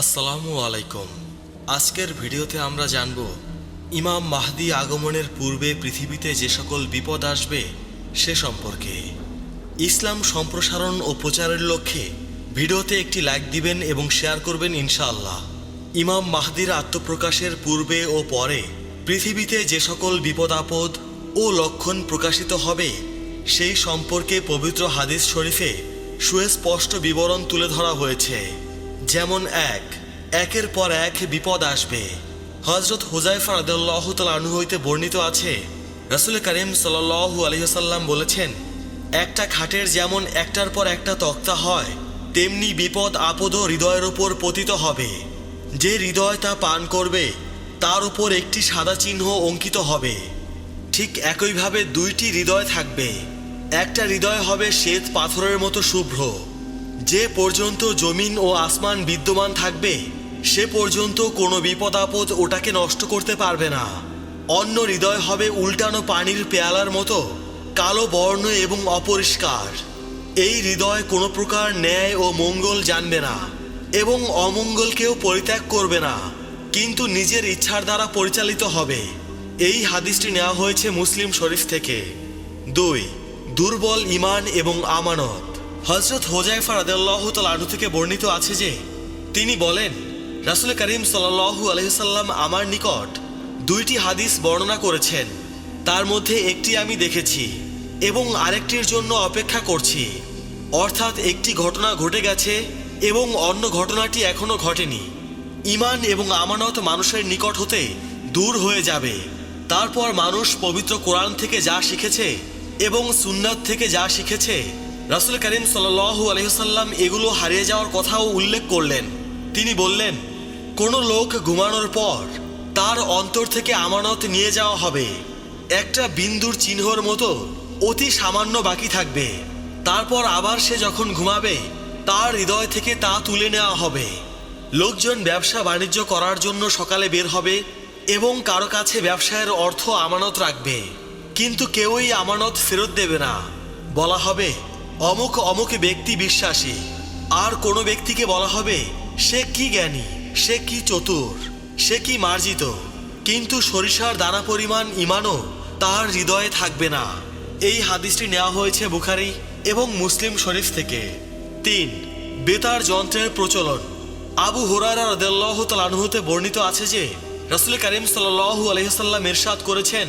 আসসালামু আলাইকুম। আজকের ভিডিওতে আমরা জানব, ইমাম মাহদি আগমনের পূর্বে পৃথিবীতে যে সকল বিপদ আসবে সে সম্পর্কে। ইসলাম সম্প্রসারণ ও প্রচারের লক্ষ্যে ভিডিওতে একটি লাইক দিবেন এবং শেয়ার করবেন ইনশাআল্লাহ। ইমাম মাহদির আত্মপ্রকাশের পূর্বে ও পরে পৃথিবীতে যে সকল বিপদ আপদ ও লক্ষণ প্রকাশিত হবে, সেই সম্পর্কে পবিত্র হাদিস শরীফে সুস্পষ্ট বিবরণ তুলে ধরা হয়েছে। যেমন এক, একের পর এক বিপদ আসবে। হজরত হুজাইফা রাদিয়াল্লাহু তাআলা হইতে বর্ণিত আছে, রসুল করিম সাল্লাল্লাহু আলাইহি সাল্লাম বলেছেন, একটা খাটের যেমন একটার পর একটা তক্তা হয়, তেমনি বিপদ আপদও হৃদয়ের ওপর পতিত হবে। যে হৃদয় তা পান করবে, তার উপর একটি সাদা চিহ্ন অঙ্কিত হবে। ঠিক একইভাবে দুইটি হৃদয় থাকবে। একটা হৃদয় হবে শ্বেত পাথরের মতো শুভ্র। যে পর্যন্ত জমিন ও আসমান বিদ্যমান থাকবে, সে পর্যন্ত কোনো বিপদ আপদ ওটাকে নষ্ট করতে পারবে না। অন্য হৃদয় হবে উল্টানো পানির পেয়ালার মতো, কালো বর্ণ এবং অপরিষ্কার। এই হৃদয় কোনো প্রকার ন্যায় ও মঙ্গল জানবে না এবং অমঙ্গলকেও পরিত্যাগ করবে না, কিন্তু নিজের ইচ্ছার দ্বারা পরিচালিত হবে। এই হাদিসটি নেওয়া হয়েছে মুসলিম শরীফ থেকে। দুই, দুর্বল ইমান এবং আমানত। হজরত হোজাইফা রাদেল্লাহ তালু থেকে বর্ণিত আছে যে, তিনি বলেন, রাসুল করিম সাল্লাহু আলহিসাল্লাম আমার নিকট দুইটি হাদিস বর্ণনা করেছেন। তার মধ্যে একটি আমি দেখেছি এবং আরেকটির জন্য অপেক্ষা করছি। অর্থাৎ একটি ঘটনা ঘটে গেছে এবং অন্য ঘটনাটি এখনও ঘটেনি। ইমান এবং আমানত মানুষের নিকট হতে দূর হয়ে যাবে। তারপর মানুষ পবিত্র কোরআন থেকে যা শিখেছে এবং সুন্নাত থেকে যা শিখেছে রাসুল করিম সাল্লাহ আলহিসাল্লাম এগুলো হারিয়ে যাওয়ার কথাও উল্লেখ করলেন। তিনি বললেন, কোনো লোক ঘুমানোর পর তার অন্তর থেকে আমানত নিয়ে যাওয়া হবে। একটা বিন্দুর চিহ্নর মতো অতি সামান্য বাকি থাকবে। তারপর আবার সে যখন ঘুমাবে, তার হৃদয় থেকে তা তুলে নেওয়া হবে। লোকজন ব্যবসা বাণিজ্য করার জন্য সকালে বের হবে এবং কারও কাছে ব্যবসায়ের অর্থ আমানত রাখবে। কিন্তু কেউই আমানত ফেরত দেবে না। বলা হবে অমুক অমুক ব্যক্তি বিশ্বাসী। আর কোনো ব্যক্তিকে বলা হবে, সে কি জ্ঞানী, সে কি চতুর, সে কি মার্জিত। কিন্তু সরিষার দানা পরিমাণ ইমানও তার হৃদয়ে থাকবে না। এই হাদিসটি নেওয়া হয়েছে বুখারি এবং মুসলিম শরীফ থেকে। তিন, বেতার যন্ত্রের প্রচলন। আবু হুরারা রদাল্লাহ তালানহুতে বর্ণিত আছে যে, রসুল করিম সাল্লাহু আলহিসাল্লাম ইরশাদ করেছেন,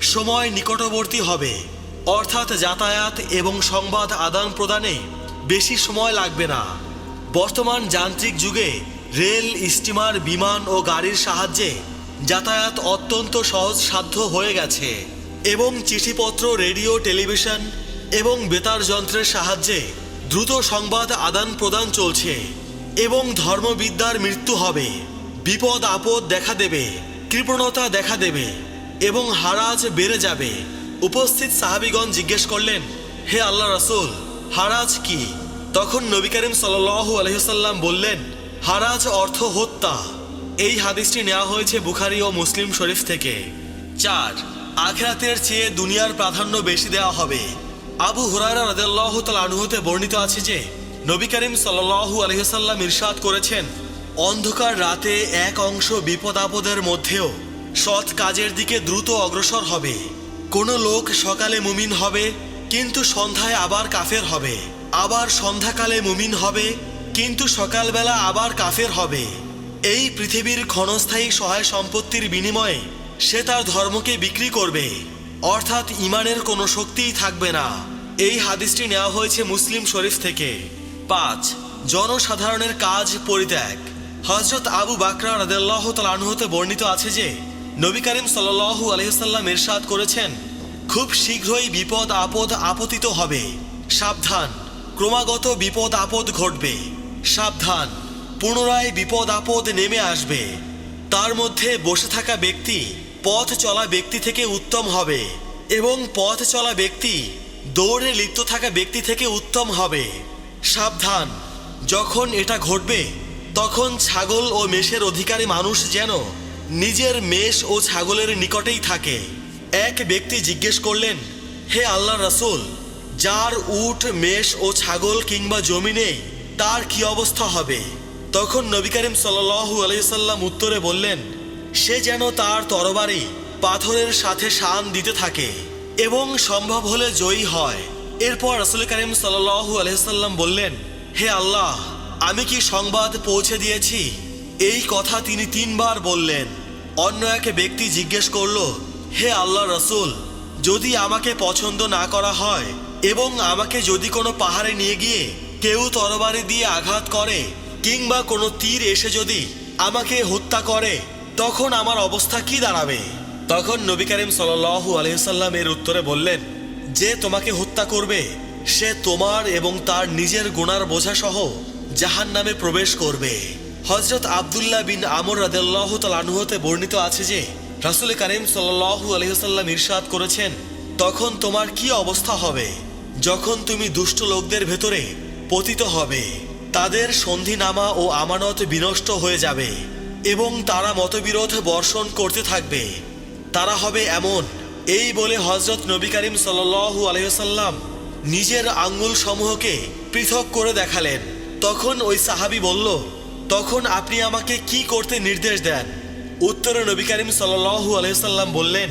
সময় নিকটবর্তী হবে অর্থাৎ যাতায়াত এবং সংবাদ আদান প্রদানে বেশি সময় লাগবে না। বর্তমান যান্ত্রিক যুগে রেল, স্টিমার, বিমান ও গাড়ির সাহায্যে যাতায়াত অত্যন্ত সহজ সাধ্য হয়ে গেছে এবং চিঠিপত্র, রেডিও, টেলিভিশন এবং বেতার যন্ত্রের সাহায্যে দ্রুত সংবাদ আদান প্রদান চলছে এবং ধর্মবিদ্যার মৃত্যু হবে। বিপদ আপদ দেখা দেবে, কৃপণতা দেখা দেবে এবং হারাজ বেড়ে যাবে। উপস্থিত সাহাবিগণ জিজ্ঞেস করলেন, হে আল্লাহ রাসূল, হারাজ কি? তখন নবী করিম সাল্লাল্লাহু আলহিসাল্লাম বললেন, হারাজ অর্থ হত্যা। এই হাদিসটি নেওয়া হয়েছে বুখারি ও মুসলিম শরীফ থেকে। চার, আখরাতের চেয়ে দুনিয়ার প্রাধান্য বেশি দেওয়া হবে। আবু রাদিয়াল্লাহু তাআলা আনহুতে বর্ণিত আছে যে, নবী করিম সাল্লাল্লাহু আলাইহি ইরশাদ করেছেন, অন্ধকার রাতে এক অংশ বিপদ আপদের মধ্যেও সৎ কাজের দিকে দ্রুত অগ্রসর হবে। কোনো লোক সকালে মুমিন হবে, কিন্তু সন্ধ্যায় আবার কাফের হবে। আবার সন্ধ্যাকালে মুমিন হবে, কিন্তু সকালবেলা আবার কাফের হবে। এই পৃথিবীর ক্ষণস্থায়ী সহায় সম্পত্তির বিনিময়ে সে তার ধর্মকে বিক্রি করবে। অর্থাৎ ইমানের কোনো শক্তিই থাকবে না। এই হাদিসটি নেওয়া হয়েছে মুসলিম শরীফ থেকে। পাঁচ, জনসাধারণের কাজ পরিত্যাগ। হজরত আবু বাকরা রাদেল্লাহ তালানহতে বর্ণিত আছে যে নবী করিম সাল্লাহু আলহিসাল্লাম ইরশাদ করেছেন, খুব শীঘ্রই বিপদ আপদ আপতিত হবে। সাবধান, ক্রমাগত বিপদ আপদ ঘটবে। সাবধান, পুনরায় বিপদ আপদ নেমে আসবে। তার মধ্যে বসে থাকা ব্যক্তি পথ চলা ব্যক্তি থেকে উত্তম হবে এবং পথ চলা ব্যক্তি দৌড়ে লিপ্ত থাকা ব্যক্তি থেকে উত্তম হবে। সাবধান, যখন এটা ঘটবে, তখন ছাগল ও মেষের অধিকারী মানুষ যেন নিজের মেষ ও ছাগলের নিকটেই থাকে। এক ব্যক্তি জিজ্ঞেস করলেন, হে আল্লাহ রাসূল, যার উট, মেষ ও ছাগল কিংবা জমি নেই, তার কি অবস্থা হবে? তখন নবী করিম সাল্লাল্লাহু আলাইসাল্লাম উত্তরে বললেন, সে যেন তার তরবারি পাথরের সাথে শান দিতে থাকে এবং সম্ভব হলে জয়ী হয়। এরপর রসুল করিম সাল্লাল্লাহু আলাইসাল্লাম বললেন, হে আল্লাহ, আমি কি সংবাদ পৌঁছে দিয়েছি? এই কথা তিনি তিনবার বললেন। অন্য এক ব্যক্তি জিজ্ঞেস করল, হে আল্লাহ রসুল, যদি আমাকে পছন্দ না করা হয় এবং আমাকে যদি কোনো পাহাড়ে নিয়ে গিয়ে কেউ তরবারি দিয়ে আঘাত করে কিংবা কোনো তীর এসে যদি আমাকে হত্যা করে, তখন আমার অবস্থা কি দাঁড়াবে? তখন নবী করিম সাল্লাল্লাহু আলহিসাল্লাম এর উত্তরে বললেন, যে তোমাকে হত্যা করবে, সে তোমার এবং তার নিজের গুনার বোঝা সহ জাহান নামে প্রবেশ করবে। হজরত আবদুল্লাহ বিন আমর রাদেল্লাহ তালানুহতে বর্ণিত আছে যে, রাসুল করিম সাল্লাল্লাহু আলহিহাল্লাম ইরশাদ করেছেন, তখন তোমার কি অবস্থা হবে? যখন তুমি দুষ্ট লোকদের ভেতরে পতিত হবে, তাদের সন্ধিনামা ও আমানত বিনষ্ট হয়ে যাবে এবং তারা মতবিরোধ বর্ষণ করতে থাকবে। তারা হবে এমন। এই বলে হজরত নবী করিম সাল্লাল্লাহু আলহিহাল্লাম নিজের আঙ্গুল সমূহকে পৃথক করে দেখালেন। তখন ওই সাহাবি বলল তখন আপনি আমাকে কি করতে নির্দেশ দেন? উত্তরে নবী করিম সাল্লাল্লাহু আলহিহাল্লাম বললেন,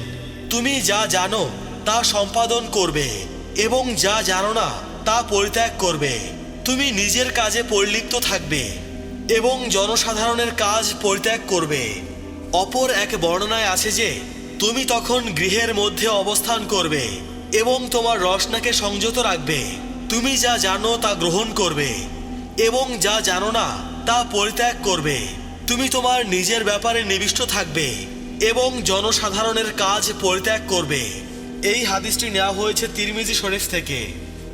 তুমি যা জানো, তা সম্পাদন করবে এবং যা জানো না, তা পরিত্যাগ করবে। তুমি নিজের কাজে পরিলিপ্ত থাকবে এবং জনসাধারণের কাজ পরিত্যাগ করবে। অপর এক বর্ণনায় আছে যে, তুমি তখন গৃহের মধ্যে অবস্থান করবে এবং তোমার রসনাকে সংযত রাখবে। তুমি যা জানো, তা গ্রহণ করবে। এবং যা জানো না, তা পরিত্যাগ করবে। তুমি তোমার নিজের ব্যাপারে নিবিষ্ট থাকবে এবং জনসাধারণের কাজ পরিত্যাগ করবে। এই হাদিসটি নেওয়া হয়েছে তিরমিজি শরীফ থেকে।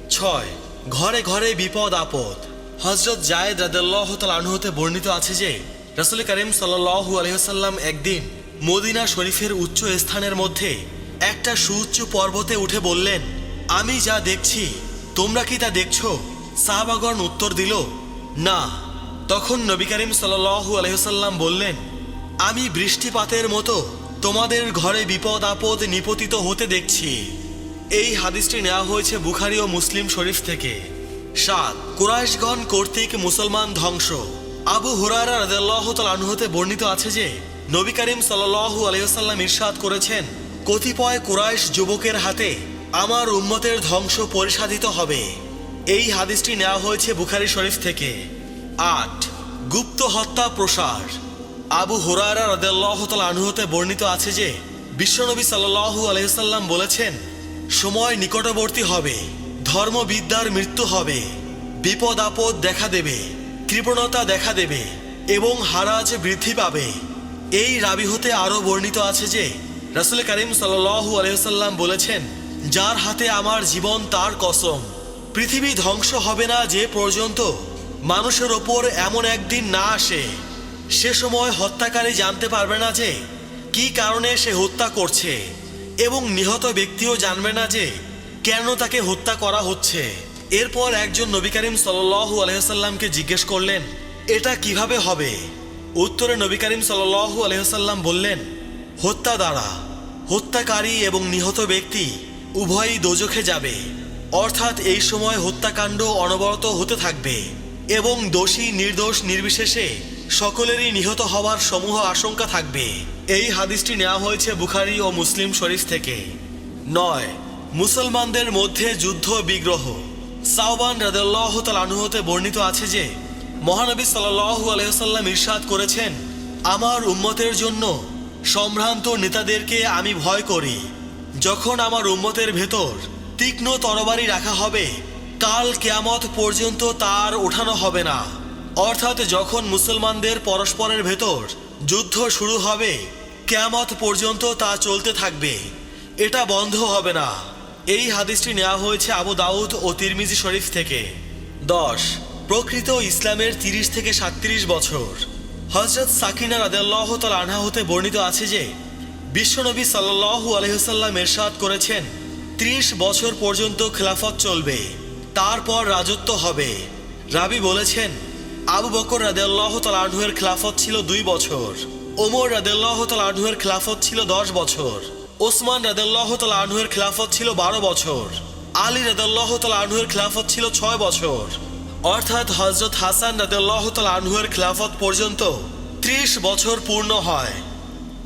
ছয়, ঘরে ঘরে বিপদ, আপদ। হজরত জায়েদ রাদাল্লাহ আনহুতে বর্ণিত আছে যে, রাসুল করিম সাল্লাহু আলহিহাল্লাম একদিন মদিনা শরীফের উচ্চ স্থানের মধ্যে একটা সুউচ্চ পর্বতে উঠে বললেন, আমি যা দেখছি, তোমরা কি তা দেখছ? সাহাবাগণ উত্তর দিল, না। তখন নবী করিম সাল্লাহু আলহিহাল্লাম বললেন, আমি বৃষ্টিপাতের মতো তোমাদের ঘরে বিপদ আপদ নিপতিত হতে দেখছি। এই হাদিসটি নেওয়া হয়েছে বুখারি ও মুসলিম শরীফ থেকে। সাত, কুরাইশগণ কর্তৃক মুসলমান ধ্বংস। আবু হুরারা রাজাল্লাহ বর্ণিত আছে যে, নবী করিম সাল্লাহু আলহিহাল্লাম ইরশাদ করেছেন, কতিপয় কুরাইশ যুবকের হাতে আমার উম্মতের ধ্বংস পরিসাধিত হবে। এই হাদিসটি নেওয়া হয়েছে বুখারি শরীফ থেকে। আট, গুপ্ত হত্যা প্রসার। আবু হুরারা রদাল্লাহ আনহুতে বর্ণিত আছে যে, বিশ্বনবী সাল্লাহু আলহিসাল্লাম বলেছেন, সময় নিকটবর্তী হবে, ধর্মবিদ্যার মৃত্যু হবে, বিপদ আপদ দেখা দেবে, কৃপণতা দেখা দেবে, এবং হারাজ বৃদ্ধি পাবে। এই রাবি হতে আরও বর্ণিত আছে যে, রাসুল করিম সাল্লাহু আলহিসাল্লাম বলেছেন, যার হাতে আমার জীবন তার কসম। পৃথিবী ধ্বংস হবে না যে পর্যন্ত মানুষের ওপর এমন একদিন না আসে। সে সময় হত্যাকারী জানতে পারবে না যে কি কারণে সে হত্যা করছে এবং নিহত ব্যক্তিও জানবে না যে কেন তাকে হত্যা করা হচ্ছে। এরপর একজন নবী করিম সাল্লু আলহামকে জিজ্ঞেস করলেন, এটা কীভাবে হবে? উত্তরে নবী করিম সাল্লু আলহাম বললেন, হত্যা দ্বারা। হত্যাকারী এবং নিহত ব্যক্তি উভয়ই দোজখে যাবে। অর্থাৎ এই সময় হত্যাকাণ্ড অনবরত হতে থাকবে এবং দোষী নির্দোষ নির্বিশেষে সকলেরই নিহত হওয়ার সমূহ আশঙ্কা থাকবে। এই হাদিসটি নেওয়া হয়েছে বুখারি ও মুসলিম শরীফ থেকে। নয়, মুসলমানদের মধ্যে যুদ্ধ বিগ্রহ। সাওবান রাদাল্লাহ তালানুহতে বর্ণিত আছে যে, মহানবী সাল্লাহু আলহাম ইরশাদ করেছেন, আমার উম্মতের জন্য সম্ভ্রান্ত নেতাদেরকে আমি ভয় করি। যখন আমার উম্মতের ভেতর তীক্ষ্ণ তরবারি রাখা হবে। কাল কেয়ামত পর্যন্ত তার ওঠানো হবে না। অর্থাৎ যখন মুসলমানদের পরস্পরের ভেতর যুদ্ধ শুরু হবে, কেয়ামত পর্যন্ত তা চলতে থাকবে। এটা বন্ধ হবে না। এই হাদিসটি নেওয়া হয়েছে আবু দাউদ ও তিরমিজি শরীফ থেকে। দশ। প্রকৃত ইসলামের তিরিশ থেকে সাতত্রিশ বছর। হজরত সাকিনা রাদেল্লাহ আনহা হতে বর্ণিত আছে যে, বিশ্বনবী সাল্লাহু আলহিহাল্লাম এরশাদ করেছেন ত্রিশ বছর পর্যন্ত খেলাফত চলবে, তারপর রাজত্ব হবে। রাবি বলেছেন, আবু বকর রাদেল্লাহ তাল আনহুয়ের খেলাফত ছিল দুই বছর, ওমর রাদেল্লাহ তাল আনহুয়ের খেলাফত ছিল দশ বছর, ওসমান রাদেল্লাহ তাল আনহুয়ের খেলাফত ছিল বারো বছর, আলী রাদেল্লাহ তাল আনহুয়ের খেলাফত ছিল ছয় বছর। অর্থাৎ হজরত হাসান রাদেল্লাহ আনহুয়ের খিলাফত পর্যন্ত ত্রিশ বছর পূর্ণ হয়।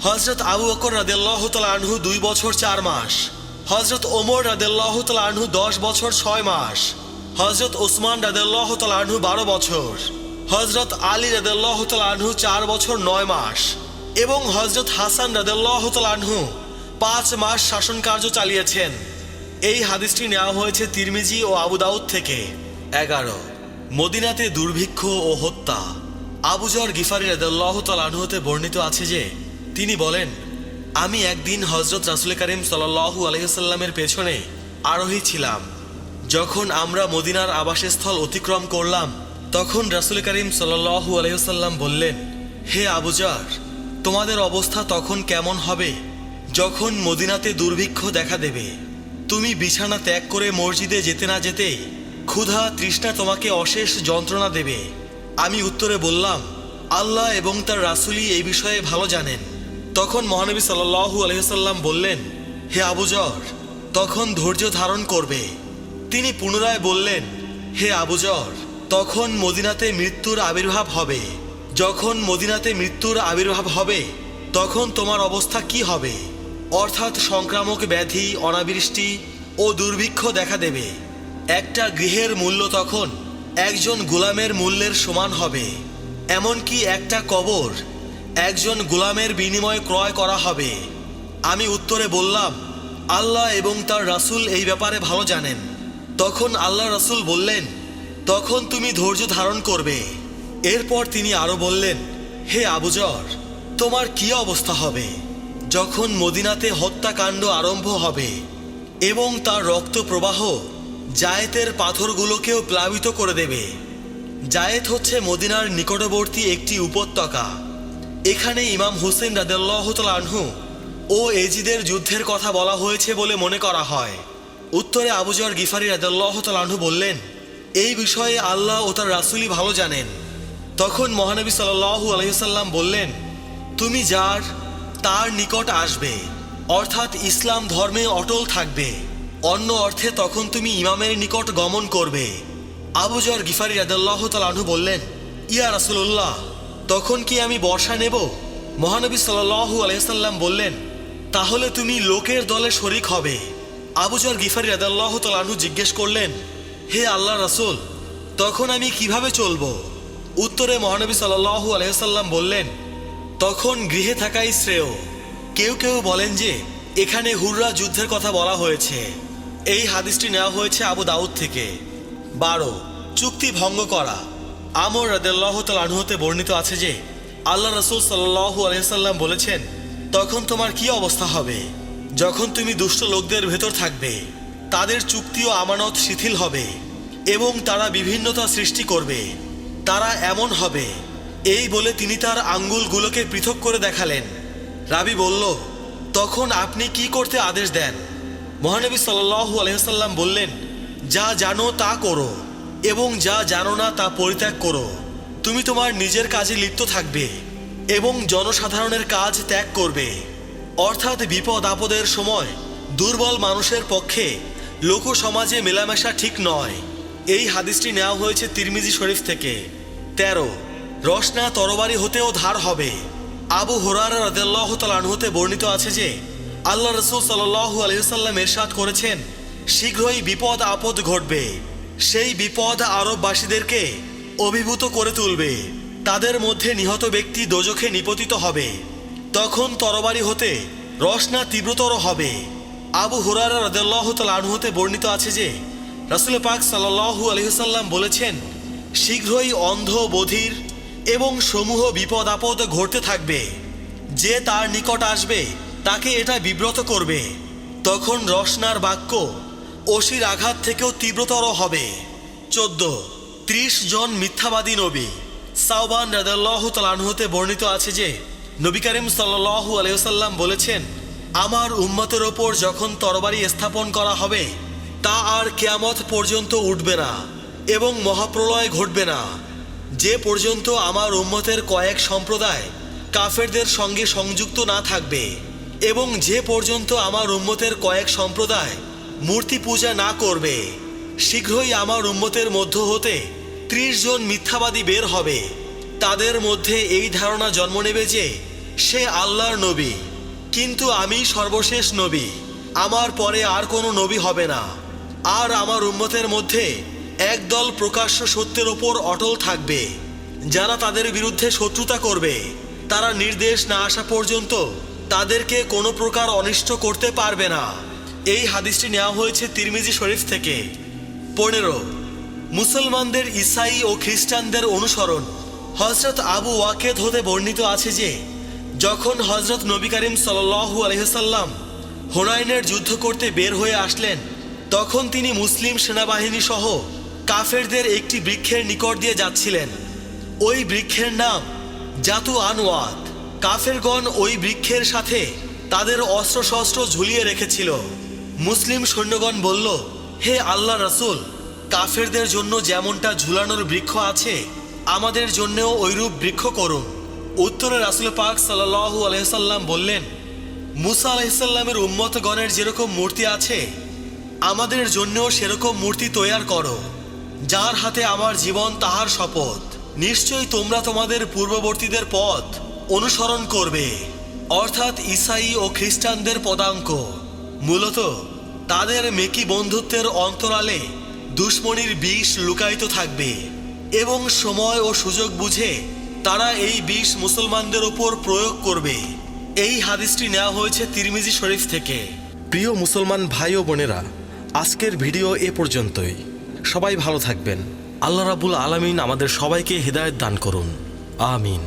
হজরত আবু বকর রাদেল্লাহ আনহু দুই বছর চার মাস। হজরত ওমর রাদেল্লাহ আনহু দশ বছর ছয় মাস হজরত ওসমান রাদেল্লাহ আনহু বারো বছর হজরত আলী রাদেল্লাহ আনহু চার বছর নয় মাস এবং হজরত হাসান রাদেল্লাহ আনহু পাঁচ মাস শাসন কার্য চালিয়েছেন। এই হাদিসটি নেওয়া হয়েছে তিরমিজি ও আবু দাউদ থেকে। এগারো, মদিনাতে দুর্ভিক্ষ ও হত্যা। আবুজর গিফারি রাদাল্লাহ আনহুতে বর্ণিত আছে যে, তিনি বলেন আমি একদিন হজরত রাসুল করিম সাল্লাহু আলহিসাল্লামের পেছনে আরোহী ছিলাম। যখন আমরা মদিনার আবাসস্থল অতিক্রম করলাম, তখন রাসুল করিম সাল্লাহু আলহিসাল্লাম বললেন, হে আবুজার তোমাদের অবস্থা তখন কেমন হবে যখন মদিনাতে দুর্ভিক্ষ দেখা দেবে? তুমি বিছানা ত্যাগ করে মসজিদে যেতে না যেতেই ক্ষুধা তৃষ্ণা তোমাকে অশেষ যন্ত্রণা দেবে। আমি উত্তরে বললাম, আল্লাহ এবং তার রাসুলি এই বিষয়ে ভালো জানেন। তখন মহানবী সাল্লাহু আলহিসাল্লাম বললেন, হে আবুজর তখন ধৈর্য ধারণ করবে। তিনি পুনরায় বললেন, হে আবুজর তখন মদিনাতে মৃত্যুর আবির্ভাব হবে। যখন মদিনাতে মৃত্যুর আবির্ভাব হবে, তখন তোমার অবস্থা কি হবে? অর্থাৎ সংক্রামক ব্যাধি, অনাবৃষ্টি ও দুর্ভিক্ষ দেখা দেবে। একটা গৃহের মূল্য তখন একজন গোলামের মূল্যের সমান হবে। এমনকি একটা কবর একজন গোলামের বিনিময়ে ক্রয় করা হবে। আমি উত্তরে বললাম, আল্লাহ এবং তার রাসূল এই ব্যাপারে ভালো জানেন। তখন আল্লাহ রাসূল বললেন, তখন তুমি ধৈর্য ধারণ করবে। এরপর তিনি আরও বললেন, হে আবুজর তোমার কি অবস্থা হবে? যখন মদিনাতে হত্যাকাণ্ড আরম্ভ হবে এবং তার রক্ত প্রবাহ জায়েতের পাথরগুলোকেও প্লাবিত করে দেবে, জায়েত হচ্ছে মদিনার নিকটবর্তী একটি উপত্যকা। এখানে ইমাম হুসেন রাদেল্লাহ আনহু ও এজিদের যুদ্ধের কথা বলা হয়েছে বলে মনে করা হয়। উত্তরে আবুজর গিফারি রাদেল্লাহ আনহু বললেন, এই বিষয়ে আল্লাহ ও তার রাসুলি ভালো জানেন। তখন মহানবী সাল্লাল্লাহু আলহিসাল্লাম বললেন, তুমি যার, তার নিকট আসবে। অর্থাৎ ইসলাম ধর্মে অটল থাকবে। অন্য অর্থে তখন তুমি ইমামের নিকট গমন করবে। আবুজর গিফারি রাদাল্লাহ তালাহু বললেন, ইয়া রাসুল্লাহ তখন কি আমি বর্ষা নেব? মহানবী সাল্লাল্লাহু আলহিসাল্লাম বললেন, তাহলে তুমি লোকের দলে শরিক হবে। আবুজর গিফারি রাদাল্লাহ তালাহু জিজ্ঞেস করলেন, হে আল্লাহ রাসূল, তখন আমি কীভাবে চলবো? উত্তরে মহানবী সাল্লাল্লাহু আলহিসাল্লাম বললেন, তখন গৃহে থাকাই শ্রেয়। কেউ কেউ বলেন যে, এখানে হুররা যুদ্ধের কথা বলা হয়েছে। এই হাদিসটি নেওয়া হয়েছে আবু দাউদ থেকে। বারো, চুক্তি ভঙ্গ করা। আমর রাদেল্লাহ আনহুতে বর্ণিত আছে যে, আল্লাহ রসুল সাল্লাহু আলহিসাল্লাম বলেছেন, তখন তোমার কি অবস্থা হবে? যখন তুমি দুষ্ট লোকদের ভেতর থাকবে, তাদের চুক্তি ও আমানত শিথিল হবে এবং তারা বিভিন্নতা সৃষ্টি করবে। তারা এমন হবে। এই বলে তিনি তার আঙ্গুলগুলোকে পৃথক করে দেখালেন। রাবি বলল, তখন আপনি কি করতে আদেশ দেন? মহানবী সাল্লাহু আলহিসাল্লাম বললেন, যা জানো তা করো। এবং যা জানো না তা পরিত্যাগ করো। তুমি তোমার নিজের কাজে লিপ্ত থাকবে এবং জনসাধারণের কাজ ত্যাগ করবে। অর্থাৎ বিপদ আপদের সময় দুর্বল মানুষের পক্ষে লোক সমাজে মেলামেশা ঠিক নয়। এই হাদিসটি নেওয়া হয়েছে তিরমিজি শরীফ থেকে। তেরো, রসনা তরবারি হতেও ধার হবে। আবু হোরার রাদেল্লাহ তালানহতে বর্ণিত আছে যে, আল্লাহ রসুল সাল্লাহু আলহিসাল্লাম এরশাদ করেছেন, শীঘ্রই বিপদ আপদ ঘটবে। সেই বিপদ আরববাসীদেরকে অভিভূত করে তুলবে। তাদের মধ্যে নিহত ব্যক্তি দোজখে নিপতিত হবে। তখন তরবারি হতে রসনা তীব্রতর হবে। আবু হুরারা রদাল্লাহ তালানহতে বর্ণিত আছে যে, রাসুল পাক সাল্লাহু আলহিসাল্লাম বলেছেন, শীঘ্রই অন্ধ, বধির এবং সমূহ বিপদ আপদ ঘটতে থাকবে। যে তার নিকট আসবে, তাকে এটা বিব্রত করবে। তখন রসনার বাক্য অসির আঘাত থেকেও তীব্রতর হবে। চোদ্দ, ত্রিশ জন মিথ্যাবাদী নবী। সাউবান রাদাল্লাহ তালানহতে বর্ণিত আছে যে, নবী করিম সাল্লাহু আলহিসাল্লাম বলেছেন, আমার উম্মতের ওপর যখন তরবারি স্থাপন করা হবে, তা আর কেয়ামত পর্যন্ত উঠবে না এবং মহাপ্রলয় ঘটবে না। যে পর্যন্ত আমার উম্মতের কয়েক সম্প্রদায় কাফেরদের সঙ্গে সংযুক্ত না থাকবে এবং যে পর্যন্ত আমার উম্মতের কয়েক সম্প্রদায় মূর্তি পূজা না করবে। শীঘ্রই আমার উম্মতের মধ্য হতে ত্রিশ জন মিথ্যাবাদী বের হবে। তাদের মধ্যে এই ধারণা জন্ম নেবে যে, সে আল্লাহর নবী। কিন্তু আমি সর্বশেষ নবী। আমার পরে আর কোনো নবী হবে না। আর আমার উম্মতের মধ্যে একদল প্রকাশ্য সত্যের ওপর অটল থাকবে। যারা তাদের বিরুদ্ধে শত্রুতা করবে, তারা নির্দেশ না আসা পর্যন্ত তাদেরকে কোনো প্রকার অনিষ্ট করতে পারবে না। এই হাদিসটি নেওয়া হয়েছে তিরমিজি শরীফ থেকে। পনেরো, মুসলমানদের ইসাই ও খ্রিস্টানদের অনুসরণ। হজরত আবু ওয়াকেদ হতে বর্ণিত আছে যে, যখন হজরত নবী করিম সাল্লু আলহ্লাম হোনাইনের যুদ্ধ করতে বের হয়ে আসলেন, তখন তিনি মুসলিম সেনাবাহিনী সহ কাফেরদের একটি বৃক্ষের নিকট দিয়ে যাচ্ছিলেন। ওই বৃক্ষের নাম জাতু আনোয়াত কাফেরগণ ওই বৃক্ষের সাথে তাদের অস্ত্রশস্ত্র ঝুলিয়ে রেখেছিল। মুসলিম সৈন্যগণ বলল, হে আল্লাহ রাসূল, কাফেরদের জন্য যেমনটা ঝুলানোর বৃক্ষ আছে, আমাদের জন্যেও ঐরূপ বৃক্ষ করুন। উত্তরে রাসুল পাক সাল্লাহু আলহিসাল্লাম বললেন, মুসা আলহিসাল্লামের উম্মতগণের যেরকম মূর্তি আছে, আমাদের জন্যও সেরকম মূর্তি তৈয়ার করো, যার হাতে আমার জীবন তাহার শপথ। নিশ্চয়ই তোমরা তোমাদের পূর্ববর্তীদের পথ অনুসরণ করবে। অর্থাৎ ইসাই ও খ্রিস্টানদের পদাঙ্ক। মূলত তাদের মেকি বন্ধুত্বের অন্তরালে দুশ্মনির বিষ লুকায়িত থাকবে এবং সময় ও সুযোগ বুঝে তারা এই বিষ মুসলমানদের উপর প্রয়োগ করবে। এই হাদিসটি নেওয়া হয়েছে তিরমিজি শরীফ থেকে। প্রিয় মুসলমান ভাই ও বোনেরা, আজকের ভিডিও এ পর্যন্তই। সবাই ভালো থাকবেন। আল্লাহ রাবুল আলামিন আমাদের সবাইকে হৃদায়ত দান করুন। আমিন।